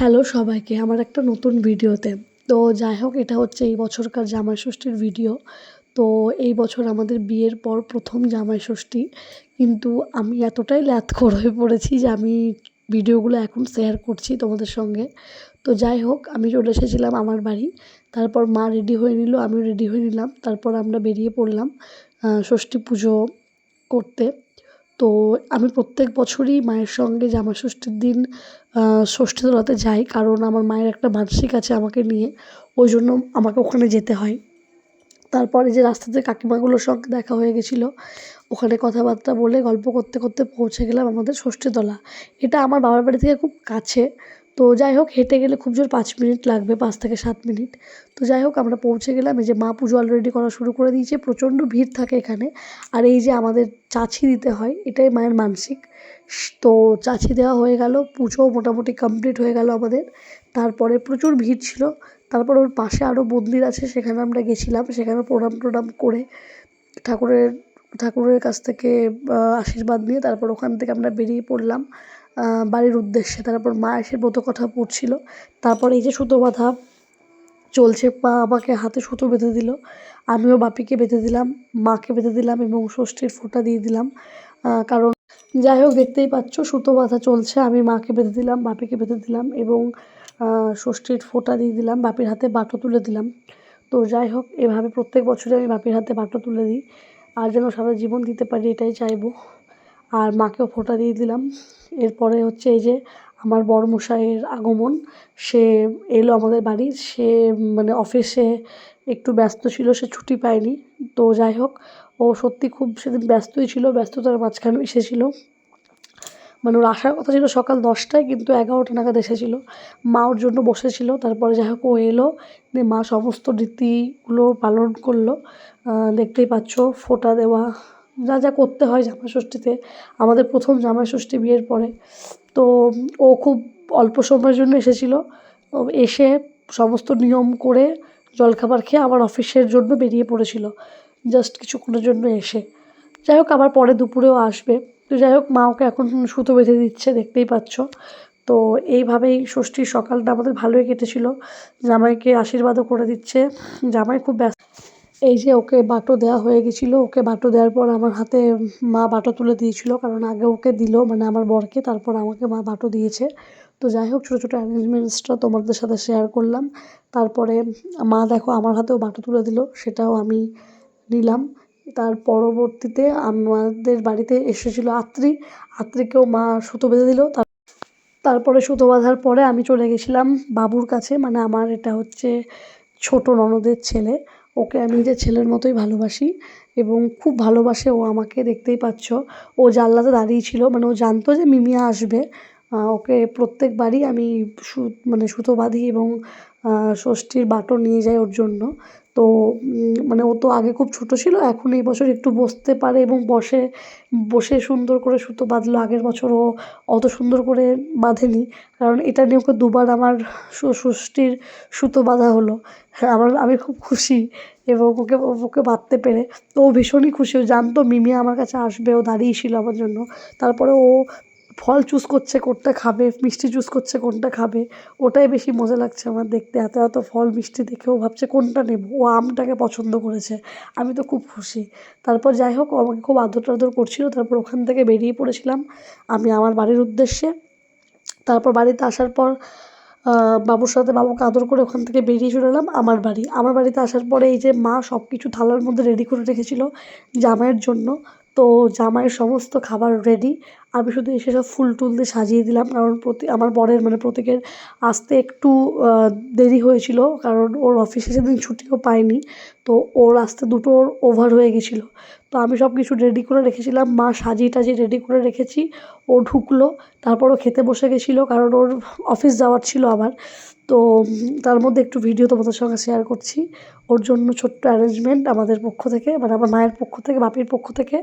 Hello সবাইকে, আমার একটা নতুন ভিডিওতে। তো যাই হোক, এটা হচ্ছে এই বছরকার জামাই ষষ্ঠীর ভিডিও। তো এই বছর আমাদের বিয়ের পর প্রথম জামাই ষষ্ঠী কিন্তু আমি এতটাই ল্যাথখোর হয়ে পড়েছি যে আমি ভিডিওগুলো এখন শেয়ার করছি তোমাদের সঙ্গে। তো যাই হোক, আমি চলে এসেছিলাম আমার বাড়ি। তারপর মা রেডি হয়ে নিল, আমিও রেডি হয়ে নিলাম। তারপর আমরা বেরিয়ে পড়লাম ষষ্ঠী পুজো করতে। তো আমি প্রত্যেক বছরই মায়ের সঙ্গে জামা ষষ্ঠীর দিন ষষ্ঠী তোলাতে যাই কারণ আমার মায়ের একটা মানসিক আছে আমাকে নিয়ে, ওই জন্য আমাকে ওখানে যেতে হয়। তারপরে যে রাস্তাতে কাকিমাগুলোর সঙ্গে দেখা হয়ে গেছিল, ওখানে কথাবার্তা বলে গল্প করতে করতে পৌঁছে গেলাম আমাদের ষষ্ঠীতলা। এটা আমার বাবার বাড়ি থেকে খুব কাছে তো যাই হোক, হেঁটে গেলে খুব জোর পাঁচ মিনিট লাগবে, পাঁচ থেকে সাত মিনিট। তো যাই হোক, আমরা পৌঁছে গেলাম, এই যে মা পুজো অলরেডি করা শুরু করে দিয়েছে, প্রচণ্ড ভিড় থাকে এখানে। আর এই যে আমাদের চাছি দিতে হয়, এটাই মায়ের মানসিক। তো চাছি দেওয়া হয়ে গেল, পুজো মোটামুটি কমপ্লিট হয়ে গেল আমাদের। তারপরে প্রচুর ভিড় ছিল, তারপর ওর পাশে আরও মন্দির আছে, সেখানে আমরা গেছিলাম, সেখানে প্রণাম টনাম করে ঠাকুরের ঠাকুরের কাছ থেকে আশীর্বাদ নিয়ে তারপর ওখান থেকে আমরা বেরিয়ে পড়লাম। বাড়ির উদ্দেশ্যে। তারপর মা এসে ব্রত কথা পড়ছিল। তারপর এই যে সুতো বাঁধা চলছে, মা আমাকে হাতে সুতো বেঁধে দিল। আমিও বাপিকে বেঁধে দিলাম, মাকে বেঁধে দিলাম এবং ষষ্ঠীর ফোঁটা দিয়ে দিলাম। কারণ যাই হোক, দেখতেই পাচ্ছ সুতো বাঁধা চলছে। আমি মাকে বেঁধে দিলাম, বাপিকে বেঁধে দিলাম এবং ষষ্ঠীর ফোঁটা দিয়ে দিলাম, বাপির হাতে বাটো তুলে দিলাম। তো যাই হোক, এভাবে প্রত্যেক বছরে আমি বাপির হাতে বাটো তুলে দিই। আর যেন সারা জীবন দিতে পারি, এটাই চাইব। আর মাকেও ফোঁটা দিয়ে দিলাম। এরপরে হচ্ছে এই যে আমার বড়মশাইয়ের আগমন। সে এলো আমাদের বাড়ি। সে মানে অফিসে একটু ব্যস্ত ছিল, সে ছুটি পায়নি। তো যাই হোক, ও সত্যি খুব সেদিন ব্যস্তই ছিল, ব্যস্ততার মাঝখানে এসেছিল মানে ওর আসার কথা ছিল সকাল দশটায়, কিন্তু এগারোটা নাগাদ এসেছিল মা ওর জন্য বসেছিল। তারপরে যাই হোক, ও এলো। দিয়ে মা সমস্ত রীতিগুলো পালন করল। দেখতেই পাচ্ছ, ফোঁটা দেওয়া যা যা করতে হয় জামাই ষষ্ঠীতে আমাদের প্রথম জামাই ষষ্ঠী বিয়ের পরে। তো ও খুব অল্প সময়ের জন্য এসেছিল। এসে সমস্ত নিয়ম করে জলখাবার খেয়ে আবার অফিসের জন্য বেরিয়ে পড়েছিল। জাস্ট কিছুক্ষণের জন্য এসে। যাই হোক, আবার পরে দুপুরেও আসবে। তো যাই হোক, মা ওকে এখন সুতো বেঁধে দিচ্ছে, দেখতেই পাচ্ছ। তো এইভাবেই ষষ্ঠীর সকালটা আমাদের ভালোই কেটেছিল। জামাইকে আশীর্বাদও করে দিচ্ছে। জামাই খুব ব্যস্ত এই যে ওকে বাটো দেওয়া হয়ে গেছিল, ওকে বাটো দেওয়ার পর আমার হাতে মা বাটো তুলে দিয়েছিল, কারণ আগে ওকে দিল মানে আমার বরকে, তারপর আমাকে মা বাটো দিয়েছে। তো যাই হোক, ছোটো ছোটো অ্যারেঞ্জমেন্টসটা তোমাদের সাথে শেয়ার করলাম। তারপরে মা দেখো আমার হাতেও বাটো তুলে দিল, সেটাও আমি নিলাম। তার পরবর্তীতে আমাদের বাড়িতে এসেছিল আত্রি। আত্রিকেও মা সুতো বেঁধে দিল। তার, তারপরে সুতো বাঁধার পরে আমি চলে গেছিলাম বাবুর কাছে মানে আমার এটা হচ্ছে ছোট ননদের ছেলে। ওকে আমি নিজের ছেলের মতোই ভালোবাসি এবং খুব ভালোবাসে ও আমাকে দেখতেই পাচ্ছ। ও জানলাতে দাঁড়িয়ে ছিল মানে ও জানতো যে মিমিয়া আসবে। ওকে প্রত্যেকবারই আমি সু মানে সুতো বাঁধি এবং ষষ্ঠীর বাটো নিয়ে যাই ওর জন্য। তো মানে ও তো আগে খুব ছোট ছিল, এখন এই বছর একটু বসতে পারে এবং বসে বসে সুন্দর করে সুতো বাঁধলো। আগের বছর ও অত সুন্দর করে বাঁধেনি, কারণ এটা নিয়ে ওকে দুবার আমার ষষ্ঠীর সুতো বাঁধা হলো। হ্যাঁ আমার, আমি খুব খুশি এবং ওকে ওকে বাঁধতে পেরে। তো ও ভীষণই খুশি। ও জানতো, মিমি আমার কাছে আসবে, ও দাঁড়িয়ে ছিল আমার জন্য। তারপরে ও ফল চুজ করছে কোনটা খাবে, মিষ্টি চুজ করছে কোনটা খাবে, ওটাই বেশি মজা লাগছে আমার দেখতে। এত এত ফল মিষ্টি দেখেও ভাবছে কোনটা নেব। ও আমটাকে পছন্দ করেছে। আমি তো খুব খুশি। তারপর যাই হোক আমাকে খুব আদর টাদর করছিল। তারপর ওখান থেকে বেরিয়ে পড়েছিলাম আমি আমার বাড়ির উদ্দেশ্যে। তারপর বাড়িতে আসার পর বাবুর সাথে বাবুকে আদর করে ওখান থেকে বেরিয়ে চলে এলাম আমার বাড়ি। আমার বাড়িতে আসার পরে এই যে মা সব কিছু থালার মধ্যে রেডি করে রেখেছিল জামাইয়ের জন্য। তো জামাইয়ের সমস্ত খাবার রেডি আমি শুধু এসে সব ফুল টুল দিয়ে সাজিয়ে দিলাম, কারণ প্রতি, আমার বরের মানে প্রত্যেকের আসতে একটু দেরি হয়েছিল, কারণ ওর অফিসে সেদিন ছুটিও পায়নি তো ওর আসতে দুটো ওর ওভার হয়ে গেছিল। তো আমি সব কিছু রেডি করে রেখেছিলাম, মা সাজিয়ে টাজিয়ে রেডি করে রেখেছি, ও ঢুকলো, তারপর ও খেতে বসে গেছিল, কারণ ওর অফিস যাওয়ার ছিল আবার। তো তার মধ্যে একটু ভিডিও তোমাদের সঙ্গে শেয়ার করছি। ওর জন্য ছোট্ট অ্যারেঞ্জমেন্ট আমাদের পক্ষ থেকে মানে আমার মায়ের পক্ষ থেকে, বাপির পক্ষ থেকে,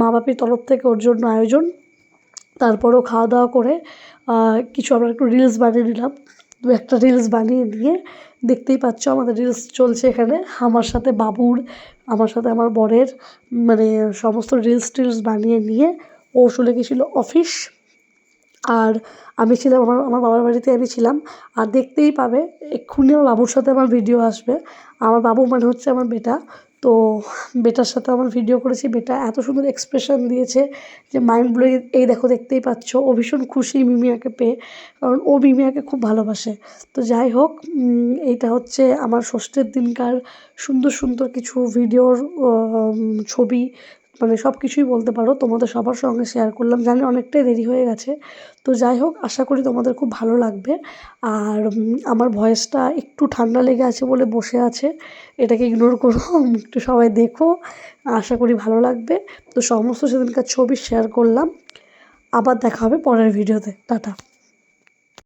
মা বাপির তরফ থেকে ওর জন্য আয়োজন। তারপরও খাওয়া দাওয়া করে কিছু আমরা একটু রিলস বানিয়ে নিলাম। দু একটা রিলস বানিয়ে নিয়ে দেখতেই পাচ্ছ আমাদের রিলস চলছে এখানে। আমার সাথে বাবুর, আমার সাথে আমার বরের মানে সমস্ত রিলস টিলস বানিয়ে নিয়ে, ও চলে গেছিল অফিস আর আমি ছিলাম, আমার আমার বাবার বাড়িতে আমি ছিলাম। আর দেখতেই পাবে, এক্ষুনি আমার বাবুর সাথে আমার ভিডিও আসবে। আমার বাবু মানে হচ্ছে আমার বেটা। তো বেটার সাথে আমার ভিডিও করেছি। বেটা এত সুন্দর এক্সপ্রেশন দিয়েছে যে মাইন্ড ব্লোয়িং এই দেখো, দেখতেই পাচ্ছ, ও ভীষণ খুশি মিমিয়াকে পেয়ে। কারণ ও মিমিয়াকে খুব ভালোবাসে। তো যাই হোক এইটা হচ্ছে আমার ষষ্ঠীর দিনকার সুন্দর সুন্দর কিছু ভিডিওর ছবি। মানে সব কিছুই বলতে পারো, তোমাদের সবার সঙ্গে শেয়ার করলাম। জানি অনেকটাই দেরি হয়ে গেছে। তো যাই হোক, আশা করি তোমাদের খুব ভালো লাগবে। আর আমার ভয়েসটা একটু ঠান্ডা লেগে আছে বলে বসে আছে। এটাকে ইগনোর করো একটু সবাই দেখো। আশা করি ভালো লাগবে। তো সমস্ত সেদিনকার ছবি শেয়ার করলাম। আবার দেখা হবে পরের ভিডিওতে টাটা।